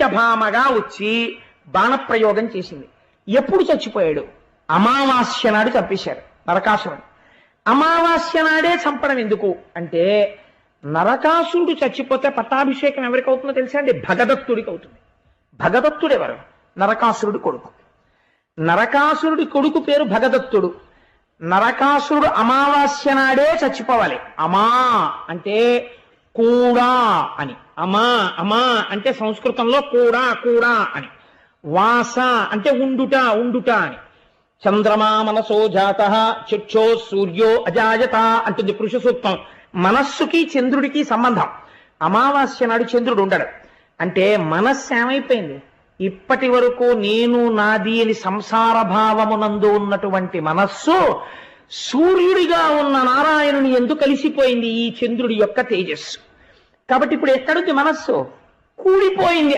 సత్యభామగా వచ్చి బాణప్రయోగం చేసింది. ఎప్పుడు చచ్చిపోయాడు? అమావాస్య నాడు చంపేశారు నరకాసురుడు అమావాస్య నాడే చంపడం ఎందుకు? అంటే నరకాసురుడు చచ్చిపోతే పట్టాభిషేకం ఎవరికి అవుతుందో తెలుసా అండి? భగదత్తుడికి అవుతుంది భగదత్తుడు ఎవరు నరకాసురుడి కొడుకు. నరకాసురుడి కొడుకు పేరు భగదత్తుడు. నరకాసురుడు అమావాస్య నాడే చచ్చిపోవాలి. అమా అంటే కూడా అని. అమా అమా అంటే సంస్కృతంలో కూడా కూడా అని. వాస అంటే ఉండుట ఉండుట అని. చంద్రమా మనసో జాత చక్షో సూర్యో అజాయత అంటుంది పురుష సూక్తం. మనస్సుకి చంద్రుడికి సంబంధం. అమావాస్య నాడు చంద్రుడు ఉండడు. అంటే మనస్సు ఏమైపోయింది? ఇప్పటి వరకు నేను నాది అని సంసార భావమునందు ఉన్నటువంటి మనస్సు సూర్యుడిగా ఉన్న నారాయణుని ఎందుకు కలిసిపోయింది ఈ చంద్రుడి యొక్క తేజస్సు. కాబట్టి ఇప్పుడు ఎక్కడుంది మనస్సు? కూడిపోయింది